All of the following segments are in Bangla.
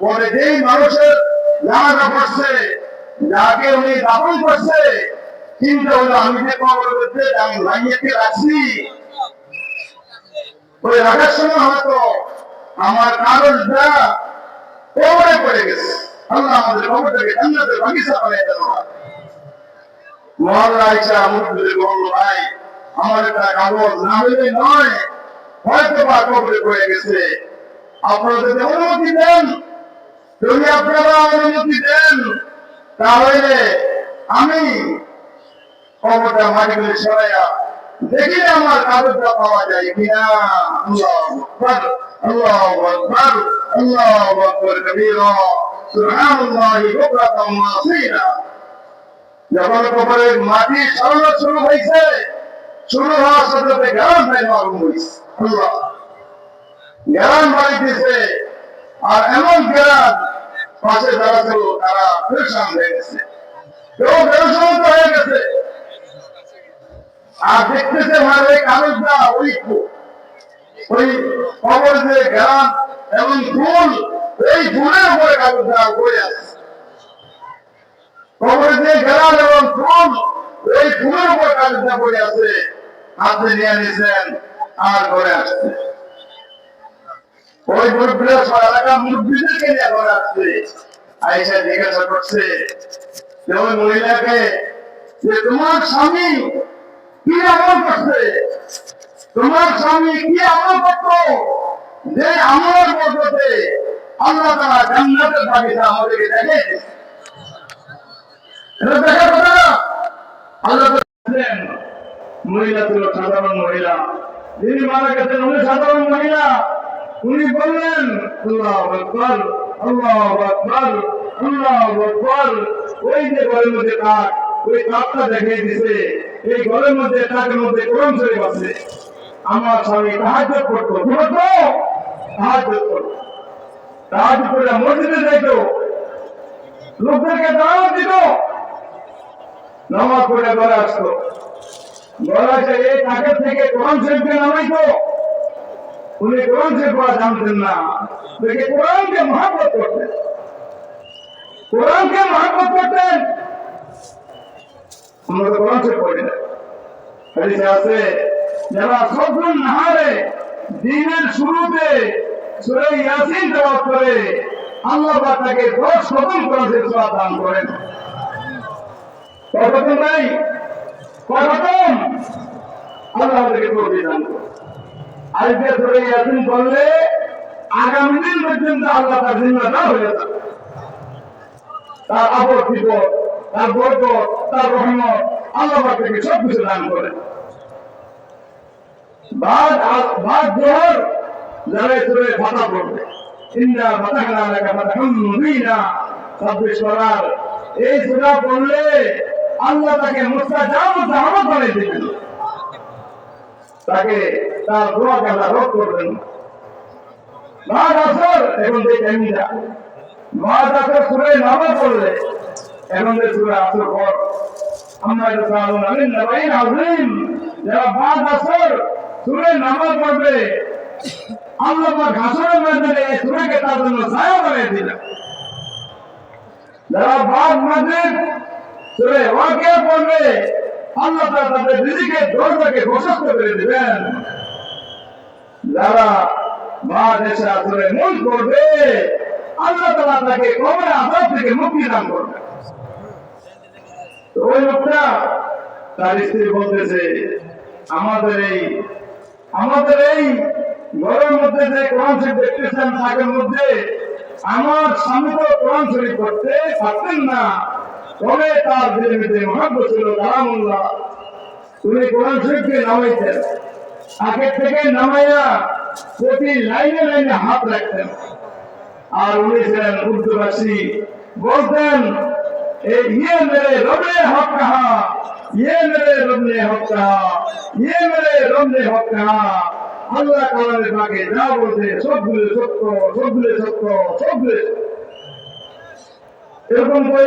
পরে যেই মানুষের পড়ছে উনি করছে। হলো আমি যে কবর করতে আমি ওই রাখার সময় হয়তো আমার কাগজটা কবরে পড়ে গেছে। আল্লাহ আমাদের কবরটাকে বাগিচা বানিয়ে দেন। একটা কাগজ নয় হয়তো গেছে। অনুমতি দেন। যদি আপনারা অনুমতি দেন, তাহলে আমি কবরটা মাটি করে সরাইয়া দেখি আমার কাগজটা পাওয়া যায় কিনা? মাটি শুরু হয়েছে, শুরু হওয়ার সাথে গ্রাম ভাই হয়েছে আল্লাহ। গ্রাম বাড়িতেছে আর এমন গ্রাম পাশে যারা ছিল তারা ফেরসান হয়ে গেছে। কেউ বেরোসন্ত হয়ে গেছে। আর দেখতেছে মানে কাগজটা ওই ওই কবর যে গ্রাম এবং ফুল এই ফুলের উপরে কাগজটা পড়ে আছে। কবর যে গ্রাম এবং ফুল ওই ফুলের উপর কাগজটা পড়ে আছে। হাতে নিয়ে নিয়েছেন আর করে আসছে। ওই সব এলাকার মুরব্বীদেরকে নিয়ে ঘরে আসছে জিজ্ঞাসা করছে ওই মহিলাকে যে তোমার স্বামী কি আমল করছে? তোমার স্বামী কি আমল করতো? যে আমলের মধ্যে আল্লাহ তারা জান্নাতের বাগিচা আমাদেরকে দেখে মহিলা ছিল সাধারণ মহিলা। যিনি মারা গেছেন, উনি সাধারণ মহিলা। উনি বললেন ওই যে ঘরের মধ্যে তাক ওই তাকটা দেখিয়ে দিছে। এই ঘরের মধ্যে তাকের মধ্যে কোরআন শরীফ আছে। আমার স্বামী সাহায্য করতো। কি সাহায্য করতো করে। মসজিদে যাইত। লোকদেরকে দিত। নামাজ ঘরে আসতো। ঘরে আসে এই তাকের থেকে কোরআন শরীফকে নামাইতো। উনি কোরআন শরীফ পড়া জানতেন না। দেখে কোরআনকে মহাব্বত করতেন? কোরআনকে মহাব্বত করতেন? আমরা তো কোরআন শরীফ পড়ি না। হাদিসে আছে, যারা সবজন নাহারে দিনের শুরুতে সূরা ইয়াসিন তেলাওয়াত করে, আল্লাহ পাক তাকে 10 কদম কোরআন শরীফ সওয়াব দান করেন। কতক্ষণ নাই কতক্ষণ আল্লাহ আমাদেরকে তৌফিক দান করেন। আজকে ধরে ইয়াসিন বললে আগামী দিন পর্যন্ত আল্লাহ তার জিম্মাদার হয়ে যাবে। তার আবর বিপদ তার বরকত, তার রহমত আল্লাহ থেকে সব কিছু দান করেন। বাদ জোহর যারা পড়বে করার এই সূরা পড়লে আল্লাহ তাকে মুস্তাজাব দাওয়াত বানিয়ে দিবেন। তাকে তার দোয়াকে আল্লাহ রদ করবেন। বাদ আসর এখন যে টাইমটা বাদ আসর সুরে নামাজ পড়লে এখন যে সুরে আসর পর আমরা এটা সালাম আমিন নবাইন আযীম যারা বাদ আসর সুরে নামাজ পড়বে, আল্লাহ পাক ঘাসরের এই সুরাকে তার জন্য ছায়া বানিয়ে দিলেন। যারা বাদ মাঝিদ সুরে ওয়াকিয়া পড়বে আল্লাহ তাদের রিজিকের দরজাকে করে যারা মা মন করবে, আল্লাহ তাআলা তাকে থেকে মুক্তি দান করবে। ওই লোকটা তার স্ত্রী বলতেছে, আমাদের এই আমাদের এই ঘরের মধ্যে যে কোরআন শরীফ দেখতেছেন তাদের মধ্যে আমার স্বামী তো কোরআন শরীফ করতে পারতেন না। তবে তার দিলের মধ্যে মহাব্ব ছিল কালামুল্লাহ, উনি কোরআন শরীফকে নামাইতেন আগের থেকে নামাইয়া প্রতি লাইনে লাইনে হাত রাখতেন। আর উনি ছিলেন উর্দুভাষী। বলতেন এই ইয়ে মেরে রবে হক কাহা ইয়ে মেরে রবনে হক কাহা ইয়ে মেরে রবনে হক কাহা। আল্লাহ কালামের ফাঁকে যা বলছে, সবগুলো সত্য সবগুলো সত্য, সবগুলো। এরকম করে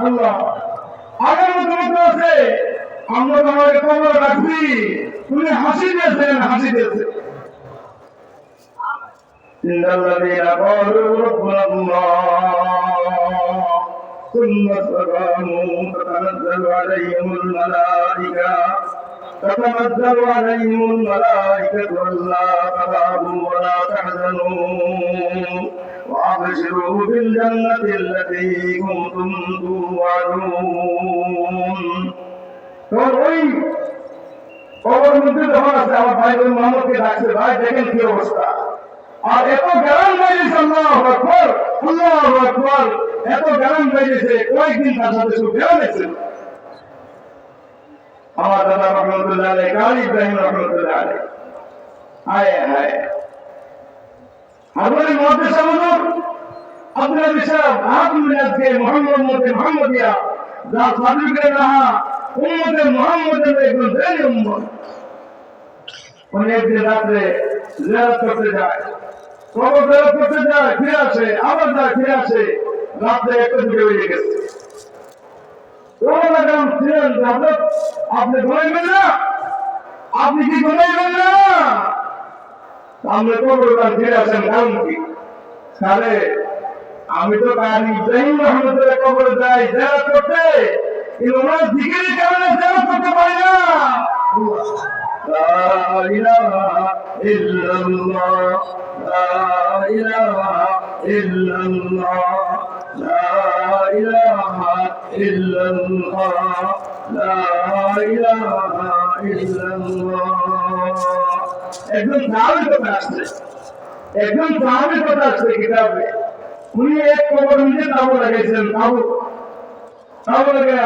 আল্লাহ আগের মতো নতুন আছে আমরা তো আমাদের কবর রাখছি তুমি হাসি দিয়েছেন হাসি দিয়েছেন إن الذين قالوا ربنا الله ثم استقاموا تتنزل عليهم الملائكة تتنزل عليهم الملائكة ألا تخافوا ولا تحزنوا وأبشروا بالجنة التي كنتم توعدون তখন ওই কবর মধ্যে যখন আছে আমার ভাই বোন মোহাম্মদকে ডাকছে ভাই দেখেন কি অবস্থা আর এত গ্যারান বেরিয়েছে আল্লাহ আকবর আল্লাহ আকবর এত গ্যারান বেরিয়েছে কয়েকদিন তার সাথে শুধু গ্যারান এসেছিল আমার দাদা রহমতুল্লাহ আলাই কাল ইব্রাহিম রহমতুল্লাহ আলাই হায় হায় হাজরে মহাদেশ বিষয় ভাগ মিলাদকে মোহাম্মদ মতে মোহাম্মদিয়া, যা সার্টিফিকেট রাহা, উম্মতে মোহাম্মদের একজন আপনি ঘুমাইবেন না? আপনি কি ঘুমাইবেন না? আপনি কবর ফিরে আসেন কারণ কি আমি তো তার ইব্রাহিম রহমতুল্লাহ কবর যাই, যারা করতে কিন্তু ওনার দিকের কারণে যারা করতে পারি না? একজন সাহাবের কথা আসছে, একজন সাহাবের কথা আসছে কিতাবে। উনি এক কবর নিজে তাবু লাগাইছেন, তাবু তাবু লাগা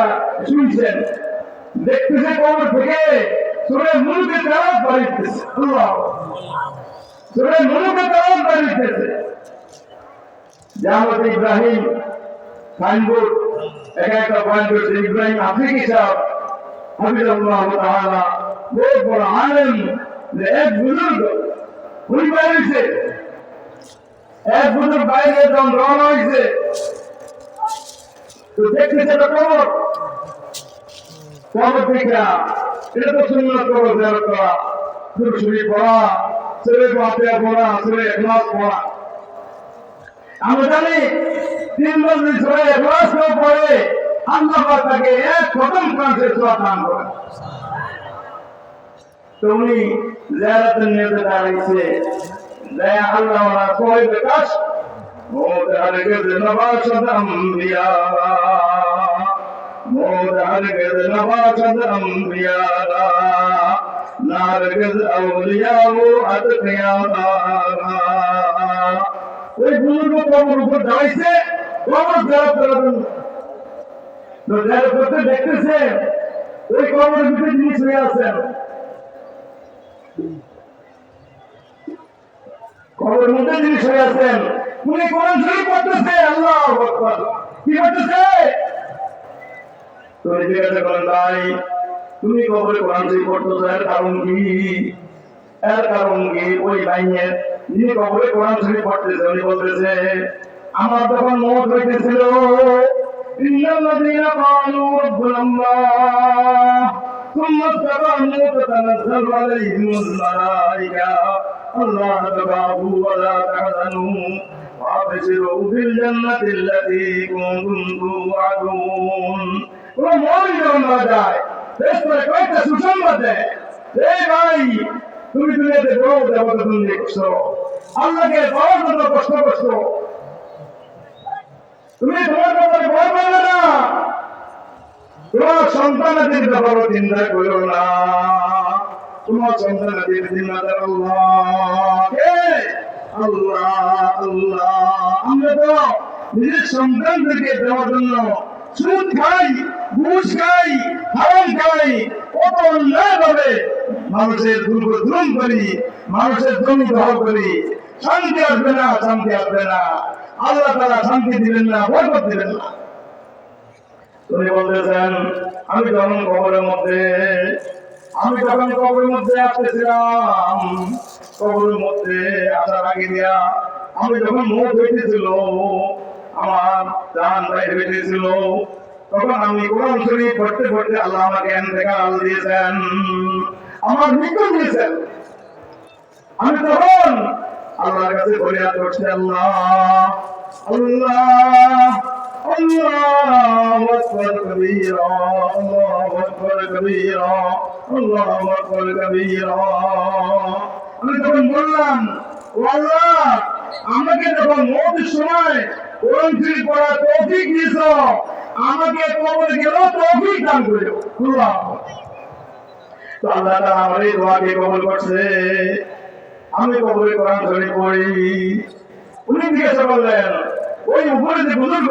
শুনছেন দেখতেছে কবর থেকে সুরে মুলুকে তেলাওয়াত বাড়িতেছে। আল্লাহ। সুরে মুলুকে তেলাওয়াত বাড়িতেছে। জামাত ইব্রাহিম, সাইনবোর্ড, এক একটা পয়েন্ট ইব্রাহিম আফ্রিকি সাহেব বহুত বড় আলেম, যে এক বুজুর্গ, উনি বাইরেছে এক বাইরে যখন রওনা হয়েছে তো দেখতেছে একটা খবর। খবর দেখা এটা তো সুন্নত করো জিয়ারত করা। দুরুশরী পড়া। ছেলে ফাতিহা পড়া, ছেলে ইখলাস পড়া। আমরা জানি, তিন বছর ছেলে ইখলাস কেউ পড়ে, আল্লাহ তাকে এক খতম ফ্রান্সের সোয়া দান করে তো উনি জিয়ারতের নিয়তে দাঁড়িয়েছে দয়া আল্লাহ ওরা সবাই বেকাশ موت هرگز نباشد انبیاء موت هرگز نباشد انبیاء نارگز اولیاء و اتقیاء ওই বুজুর্গ কবর উপর দাঁড়াইছে কবর জবাব করাবেন তো যারা করতে দেখতেছে ওই কবরের ভিতরে তিনি শুয়ে আছেন কবরের মধ্যে তিনি শুয়ে আছেন, উনি কোরআন শরীফ পড়তেছে, আল্লাহ কি করতেছে তুমি জিজ্ঞাসা করেন ভাই, তুমি কবরে কোরআন শরীফ পড়তেছো, এর কারণ কি? এর কারণ কি? ওই ভাইয়ের যিনি কবরে কোরআন শরীফ পড়তেছে? উনি বলতেছে, আমার তখন মত হইতেছিল, ইন্নাল্লাযীনা ক্বালু রাব্বুনা ثم استقاموا تتنزل عليهم الملائكة ألا تخافوا ولا تحزنوا وأبشروا بالجنة التي كنتم توعدون ওরা মরে যখন মারা যায় এরপরে কয়েকটা সুসংবাদ দেয় এই ভাই তুমি দুনিয়াতে বড় দেবতা তুমি দেখছো আল্লাহকে পাওয়ার জন্য কষ্ট করছো তুমি তোমার ব্যাপারে ভয় পাবে না তোমার সন্তানাদের ব্যাপারে চিন্তা করো না। তোমার সন্তানাদের জিম্মাদার আল্লাহ খাই, ঘুষ খাই, হারাম খাই, কত অন্যায় ভাবে মানুষের দুর্গ দুরম করি, মানুষের জমি দখল করি। শান্তি আসবে না, শান্তি আসবে না। আল্লাহ তারা শান্তি দিবেন না বরকত দিবেন না। তুমি বলতেছেন আমি যখন কবরের মধ্যে, আমি যখন কবরের মধ্যে আসতেছিলাম, কবরের মধ্যে আসার আগে দিয়া আমি যখন মুখ হইতেছিল আমার জান বাইরে হইতেছিল তখন আমি কোরআন শরীফ পড়তে পড়তে আল্লাহ আমাকে আল দিয়েছেন। আমার মৃত্যু দিয়েছেন। আমি তখন আল্লাহর কাছে ফরিয়াদ করছি, আল্লাহ আল্লাহ الله أكبر كبيرا الله أكبر كبيرا الله أكبر كبيرا আমি তখন বললাম ও আল্লাহ আমাকে যখন মৌতের সময় কোরআন শরীফ পড়া তৌফিক দিয়েছ আমাকে কবরে গেল তৌফিক দান করে আল্লাহ তো আল্লাহ তাআলা আমার এই দোয়াকে কবুল করছে আমি কবরে কোরআন শরীফ পড়ি উনি জিজ্ঞাসা করলেন ওই উপরে যে বুজুর্গ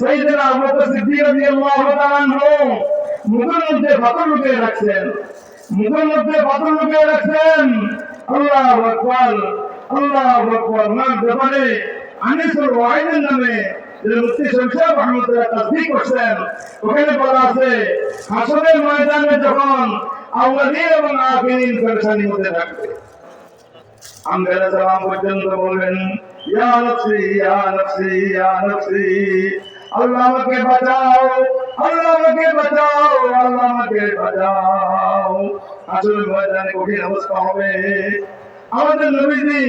সাইয়েদনা আবু বকর সিদ্দিক মধ্যে পাথর লুকিয়ে রাখছেন। মুখের মধ্যে পাথর লুকিয়ে রাখছেন। আল্লাহু আকবার আল্লাহু আকবার। নাম ব্যাপারে আনিসুল ওয়াইদের করছেন, ওখানে বলা হাসরের ময়দানে যখন আউয়ালিন এবং আখিরিন পেরেশানির মধ্যে থাকবে আমরা পর্যন্ত বলবেন ইয়া নফসি ইয়া নফসি। আল্লাহ আমাকে বাঁচাও, আল্লাহ আমাকে বাঁচাও, আল্লাহ বাঁচাও। আসল ময়দানে কঠিন অবস্থা হবে। আমাদের নবীজি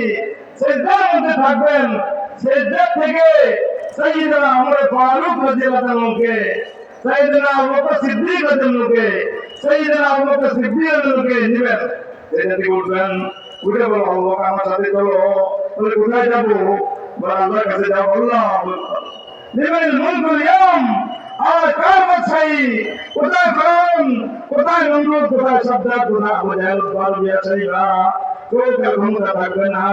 সেজদার মধ্যে থাকবেন। সেজদার থেকে সাইয়েদনা আমরা ফারুক রাদিয়াল্লাহু তাআলাকে সাইয়েদনা আবু বকর সিদ্দিক রাদিয়াল্লাহু সাইয়েদনা আবু বকর সিদ্দিক রাদিয়াল্লাহু নেবেন। সেটা থেকে উঠবেন, উঠে বলো, আল্লাহ আমার সাথে চলো বলে কোথায় যাব? বলে, আল্লাহর কাছে যাব, আল্লাহ নেবেন মুলকুল ইয়াম আর কার বাছাই কোথায় ফেরাউন কোথায় নমরুদ কোথায় সাদ্দাত কোথায় আবু জাহেল পারবিয়া সাইবা কেউ কার ক্ষমতা থাকবে না।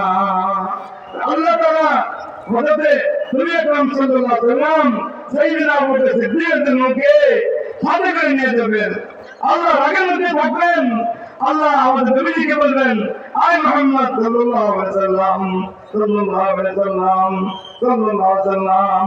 আল্লাহ তাআলা হযরতে নবী আকরাম সাল্লাল্লাহু আলাইহি ওয়াসাল্লাম আবু বকর সিদ্দিকের জন্যকে সাথে করে নিয়ে যাবেন। আল্লাহ রাগের মধ্যে থাকবেন। আল্লাহ আমাদের নবীজিকে বলবেন, আয় মোহাম্মদ সাল্লাল্লাহু আলাইহি ওয়াসাল্লাম, সাল্লাল্লাহু আলাইহি ওয়াসাল্লাম।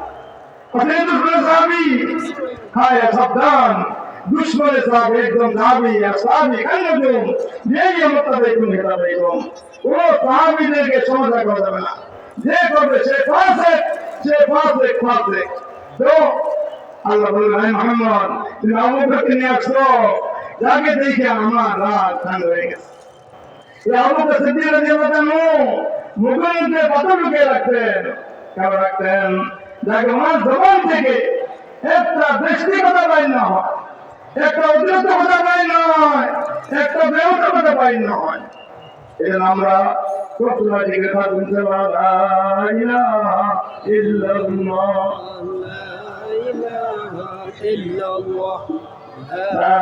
দুশ্মনের সাহাবি হ্যাঁ সাবধান। দুশ্মনের সাহাবি একদম সাহাবি আর সাহাবি একদম যেই আমতা দেখুন এটা দেখুন ও সাহাবিদেরকে সমস্যা করা যাবে না। যে করবে, সে ফাসে সে ফাসে ফাসে তো আল্লাহ বললেন "হে মোহাম্মদ, তুমি আবু বকরকে নিয়ে আসো যাকে দেখে আমার রাত ঠান্ডা হয়ে গেছে। যাকে, আমার জবান থেকে একটা দৃষ্টি কথা পাই না হয়, একটা অতিরিক্ত কথা পাই নয় একটা বেউটা কথা পাই না হয়। এজন্য আমরা সবসময় লা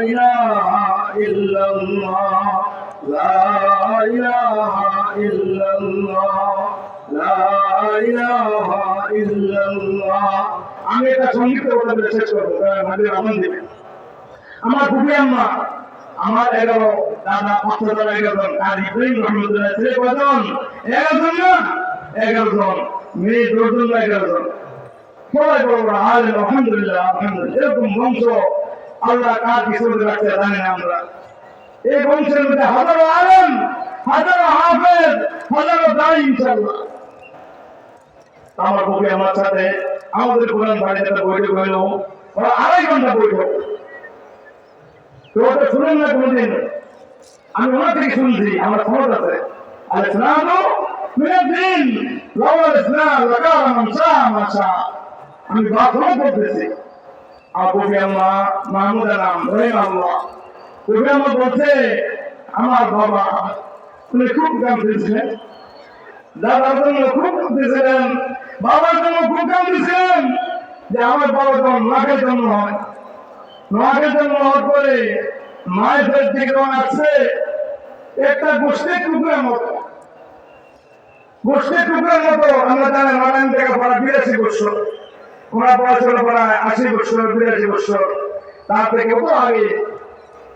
ইলাহা ইল্লাল্লাহ। لا إله إلا الله لا إله إلا الله لا إله إلا الله আমি এটা সঙ্গীত কথা বলে শেষ করবো আমাদের আমন দেবেন আমার খুবই আম্মা আমার এগারো দাদা পাঁচশো দাদা এগারো জন আর ইব্রাহিম রহমতুল্লাহ ছেলে কজন এগারো জন না এগারো জন মেয়ে দশজন না এগারো জন সবাই বড় বড় আলেম আলহামদুলিল্লাহ আলহামদুলিল্লাহ এরকম বংশ আল্লাহ কার কিছু রাখতে জানি না আমরা এই বংশের মধ্যে হাজারো আলেম, হাজারো হাফেজ, হাজারো দায়ী ইনশাল্লাহ আমার বউকে, আমার সাথে, আমাদের কোরআন বাড়িতে একটা বৈঠক হইল ওরা আড়াই ঘণ্টা বৈঠক। তো ওটা শুনেন না কোনদিন? আমি ওনার থেকে শুনছি, আমার খবর আছে। আর ইসলাম দিন লাউল ইসলাম লাগাল মান শাহ মা শাহ আমি বাথরুম করতেছি কবি আল্লাহ, মাহমুদ আলাম, রহিম কবি বলছে আমার বাবা, উনি খুব কাঁদতেছিলেন। দাদার জন্য খুব কাঁদতেছিলেন, বাবার জন্য খুব কাঁদতেছিলেন যে আমার বাবা যখন নাকের জন্য হয়। নাকের জন্য হওয়ার পরে মায়ের পেট থেকে আসছে। একটা গোষ্ঠী টুকরার মতো। গোষ্ঠী টুকরার মতো আমরা জানেন নারায়ণ থেকে পড়া বিরাশি বছর ওনার পড়াশোনা পড়ায় আশি বছর বিরাশি বছর তার থেকে তো আগে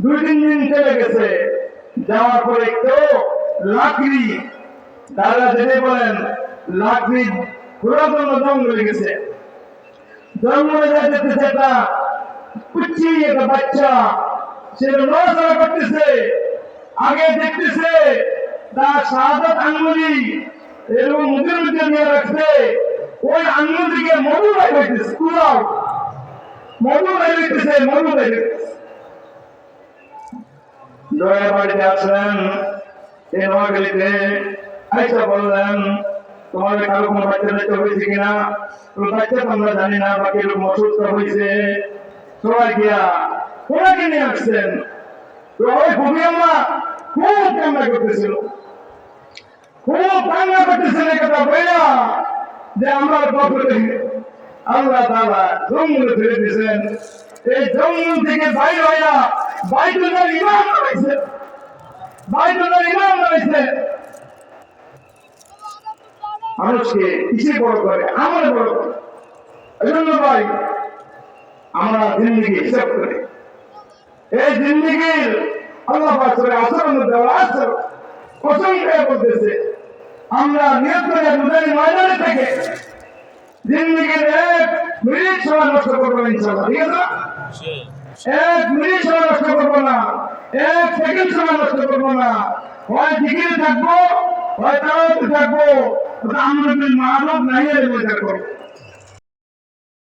দুই, তিন দিন চলে গেছে। যাওয়ার পরে কেউ লাকড়ি, দাদা যেতে বলেন, লাকড়ি ঘোরার জন্য জঙ্গলে গেছে। জঙ্গলে যেতেছে একটা কুচি একটা বাচ্চা, সে নড়াচড়া করতেছে। আগে দেখতেছে তার শাহাদাত আঙ্গুলি এরকম মুখের মধ্যে নিয়ে রাখছে। ওই আঙ্গুল থেকে মধু বাইর কুলাও মধু বাইর মধু বাইর দয়া বাড়িতে আসলেন এই নোয়াখালীতে আইসা বললেন, তোমার কারও কোনো বাচ্চা দেখতে হয়েছে কিনা? তো বাচ্চা আমরা জানি না বা কীরকম অসুস্থ হয়েছে। সবাই গিয়া ওনাকে নিয়ে আসছেন তো ওই আম্মা খুব কান্না করতেছিল। খুব কান্না করতেছিল কথা বইলা যে আমরা বাপরে আল্লাহ তাআলা জঙ্গলে ফেলে দিয়েছেন। এই জঙ্গল থেকে বাইর হইয়া বাইতুল্লাহ ইমাম রয়েছে। বাইতুল্লাহ ইমাম রয়েছে। মানুষকে কিসে বড় করে? আমলে বড় করে। এজন্য ভাই, আমরা জিন্দিগি হিসাব করি। এই জিন্দিগির আল্লাহ পাকের আসরের মধ্যে আসর কসম করে বলতেছে, আমরা নিয়ত করে ময়দানে থেকে জিন্দিগির এক মিনিট সময় নষ্ট করব না ইনশাআল্লাহ। ঠিক আছে? এক মিনিট সময় নষ্ট করব না। এক সেকেন্ড সময় নষ্ট করব না। হয় জিকিরে থাকব, হয় তাড়াতাড়ি থাকব। আমরা মানব নাই মধ্যে করব